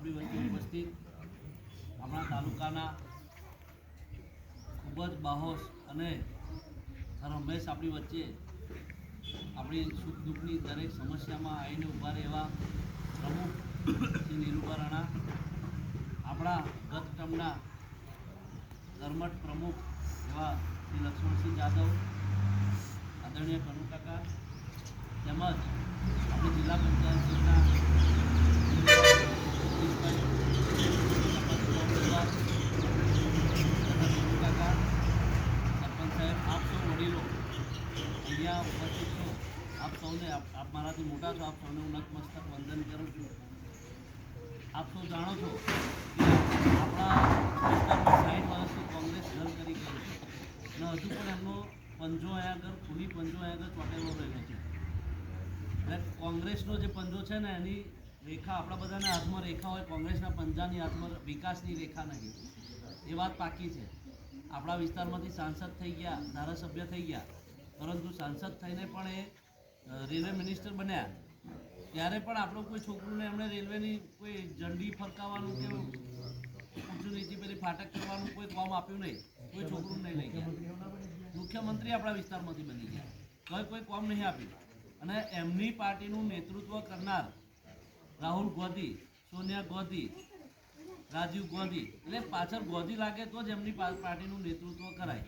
આપણી વચ્ચે ઉપસ્થિત આપણા તાલુકાના ખૂબ જ બાહોશ અને રમેશ આપણી વચ્ચે આપણી સુખ દુઃખની દરેક સમસ્યામાં આવીને ઊભા રહેવા પ્રમુખ શ્રી નીરુબા રાણા, આપણા ગત ટર્મના પ્રમુખ એવા શ્રી લક્ષ્મણસિંહ જાદવ આદરણીય કનુકાકા તેમજ આપણે જિલ્લા પંચાયત સીટના કાકા સરપંચ સાહેબ આપ સૌ વડીલો અહીંયા આપ સૌને, આપ મારાથી મોટા છો, આપ સૌને હું નતમસ્તક વંદન કરું છું. આપ સૌ જાણો છો કે આપણા વિસ્તારમાં સાઠ વર્ષથી કોંગ્રેસ ઘર કરી ગયું છે. અને હજુ પણ એમનો પંજો અહીંયા આગળ પંજો અહીંયા આગળ ચોટેલો રહેલો છે. એટલે કોંગ્રેસનો જે પંજો છે ને, એની રેખા આપણા બધાના હાથમાં રેખા હોય, કોંગ્રેસના પંજાની હાથમાં વિકાસની રેખા નહીં. એ વાત પાકી છે. આપણા વિસ્તારમાંથી સાંસદ થઈ ગયા, ધારાસભ્ય થઈ ગયા પરંતુ સાંસદ થઈને પણ એ રેલવે મિનિસ્ટર બન્યા. ત્યારે પણ આપણો કોઈ છોકરુંને એમણે રેલવેની કોઈ ઝંડી ફરકાવવાનું કે ઊંચું નીચી પેલી ફાટક કરવાનું કોઈ કામ આપ્યું નહીં. કોઈ છોકરું નહીં લઈ ગયા. મુખ્યમંત્રી આપણા વિસ્તારમાંથી બની ગયા. કોઈ કોઈ કામ નહીં આપ્યું. અને એમની પાર્ટીનું નેતૃત્વ કરનાર રાહુલ ગોધી, સોનિયા ગોધી, રાજીવ ગોધી, એટલે પાછળ ગોધી લાગે તો જ એમની પાર્ટીનું નેતૃત્વ કરાય.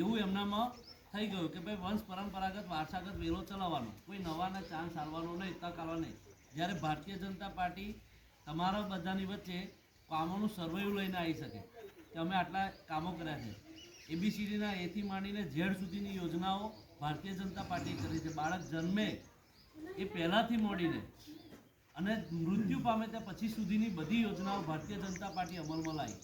એવું એમનામાં થઈ ગયું કે ભાઈ વંશ પરંપરાગત વારસાગત વેલો ચલાવવાનો. કોઈ નવાને ચાન્સ આવવાનો નહીં, તક આવવા નહીં. જ્યારે ભારતીય જનતા પાર્ટી તમારા બધાની વચ્ચે કામોનું સર્વૈવ લઈને આવી શકે. કે અમે આટલા કામો કર્યા છે. એબીસીડીના એથી માંડીને ઝેડ સુધીની યોજનાઓ ભારતીય જનતા પાર્ટી કરી છે. બાળક જન્મે એ પહેલાંથી મોડીને. અને મૃત્યુ પામે તે પછી સુધીની બધી યોજનાઓ ભારતીય જનતા પાર્ટી અમલમાં લાવી.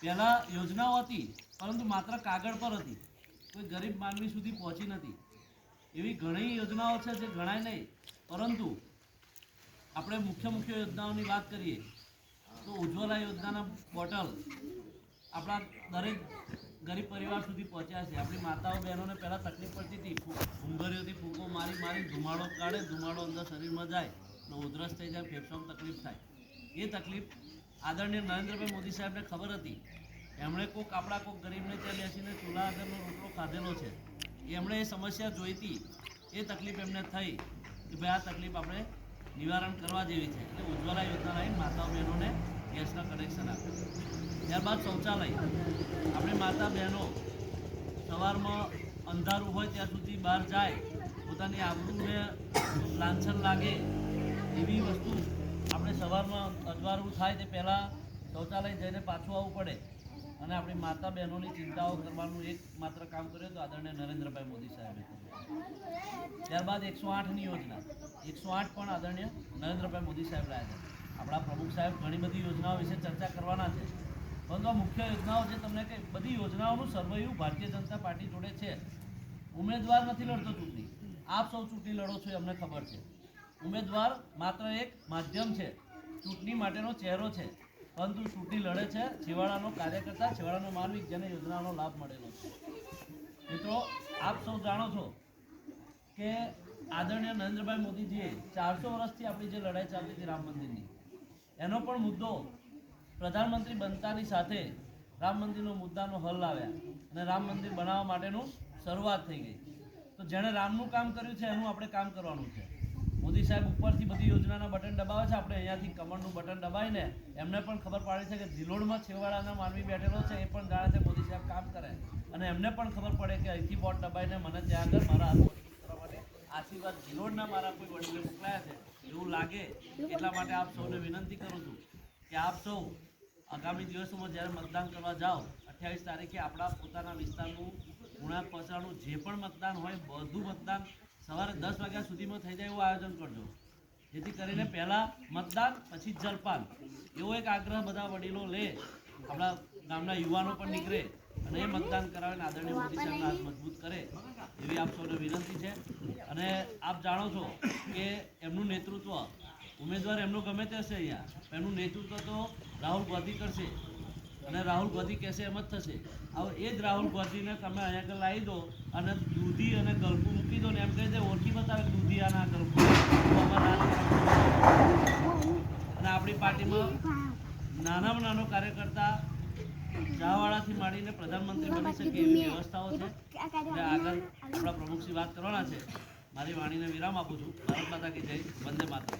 પહેલાં યોજનાઓ હતી, પરંતુ માત્ર કાગળ પર હતી. કોઈ ગરીબ માનવી સુધી પહોંચી નથી. એવી ઘણી યોજનાઓ છે જે ગણાય નહીં. પરંતુ આપણે મુખ્ય મુખ્ય યોજનાઓની વાત કરીએ, તો ઉજ્જવલા યોજનાના બોટલ આપણા દરેક ગરીબ પરિવાર સુધી પહોંચ્યા છે. આપણી માતાઓ, બહેનોને પહેલાં તકલીફ પડતી હતી. ભૂંગરીઓથી ફૂંકો મારી મારી, ધુમાડો કાઢે, ધુમાડો અંદર શરીરમાં જાય, તો ઉધરસ થઈ જાય, ફેફસામાં તકલીફ થાય. એ તકલીફ આદરણીય નરેન્દ્રભાઈ મોદી સાહેબને ખબર હતી. એમણે કોક આપણા કોક ગરીબને ત્યાં બેસીને ચૂલા આગળનો રોટલો ખાધેલો છે. એમણે એ સમસ્યા જોઈ હતી. એ તકલીફ એમને થઈ કે ભાઈ આ તકલીફ આપણે નિવારણ કરવા જેવી છે. એટલે ઉજ્જવલા યોજના લાવીને માતા બહેનોને ગેસના કનેક્શન આપ્યું. ત્યારબાદ શૌચાલય. આપણે માતા બહેનો સવારમાં અંધારું હોય ત્યાં સુધી બહાર જાય, પોતાની આબરૂને લાંછન લાગે એવી વસ્તુ આપણે સવારમાં અજવાળું થાય તે પહેલાં શૌચાલય જઈને પાછું આવવું પડે. અને આપણી માતા બહેનોની ચિંતાઓ કરવાનું એક માત્ર કામ કર્યું તો આદરણીય નરેન્દ્રભાઈ મોદી સાહેબે. ત્યારબાદ એકસો આઠની યોજના. એકસો આઠ પણ આદરણીય નરેન્દ્રભાઈ મોદી સાહેબ લાવ્યા છે. આપણા પ્રમુખ સાહેબ ઘણી બધી યોજનાઓ વિશે ચર્ચા કરવાના છે. પરંતુ આ મુખ્ય યોજનાઓ જે તમને કે બધી યોજનાઓનું સર્વૈયું ભારતીય જનતા પાર્ટી જોડે છે. ઉમેદવાર નથી લડતો ચૂંટણી. આપ સૌ ચૂંટણી લડો છો એ અમને ખબર છે. ઉમેદવાર માત્ર એક માધ્યમ છે. ચૂંટણી માટેનો ચહેરો છે. પરંતુ ચૂંટણી લડે છે. છેવાડાનો કાર્યકર્તા, છેવાડાનો માનવી જેને યોજનાનો લાભ મળેલો છે. મિત્રો, આપ સૌ જાણો છો કે આદરણીય નરેન્દ્રભાઈ મોદીજીએ ચારસો વર્ષથી આપણી જે લડાઈ ચાલતી હતી રામ મંદિરની, એનો પણ મુદ્દો પ્રધાનમંત્રી બનતાની સાથે રામ મંદિરનો મુદ્દાનો હલ લાવ્યા અને રામ મંદિર બનાવવા માટેનું શરૂઆત થઈ ગઈ. તો જેણે રામનું કામ કર્યું છે, એનું આપણે કામ કરવાનું છે. મોદી સાહેબ ઉપરથી બધી યોજનાના બટન દબાવે છે. આપણે અહીંયાથી કમળનું બટન દબાવીને એમને પણ ખબર પડે છે કે ઝિલોડમાં છેવાડાના માનવી બેઠેલો છે, એ પણ જાણે છે, મોદી સાહેબ કામ કરે. અને એમને પણ ખબર પડે કે અહીંથી બોટ દબાઈને મને ત્યાં આગળ મારા કરવા માટે આશીર્વાદ ઝીલોડના મારા કોઈ વડીલે મોકલાયા છે, એવું લાગે. એટલા માટે આપ સૌને વિનંતી કરું છું કે આપ સૌ આગામી દિવસોમાં જ્યારે મતદાન કરવા જાઓ, અઠ્યાવીસ તારીખે આપણા પોતાના વિસ્તારનું ગુણાંક પહોંચાડવાનું જે પણ મતદાન હોય, બધું મતદાન સવારે દસ વાગ્યા સુધીમાં થઈ જાય એવું આયોજન કરજો. જેથી કરીને પહેલાં મતદાન, પછી જલપાન. એવો એક આગ્રહ બધા વડીલો લે. આપણા ગામના યુવાનો પણ નીકળે અને એ મતદાન કરાવીને આદરણીય મોદી સાહેબના મજબૂત કરે એવી આપ સૌને વિનંતી છે. અને આપ જાણો છો કે એમનું નેતૃત્વ ઉમેદવાર એમનું ગમે તે હશે અહીંયા એમનું નેતૃત્વ તો રાહુલ ગાંધી કરશે. અને રાહુલ ગાંધી કહેશે એમ જ થશે. હવે એ જ રાહુલ ગાંધીને તમે અહીંયા આગળ લાવી દો અને દૂધી અને ગલકું મૂકી દો ને એમ કહી દે, ઓળખી બતાવે દૂધી આના ગલકું અને આપણી પાર્ટીમાં નાનામાં નાનો કાર્યકર્તા ચાવાળાથી માંડીને પ્રધાનમંત્રી બની શકે એવી વ્યવસ્થાઓ છે. આગળ આપણા પ્રમુખશ્રી વાત કરવાના છે. મારી વાણીને વિરામ આપું છું. ભારત માતા કી જય. વંદે માતા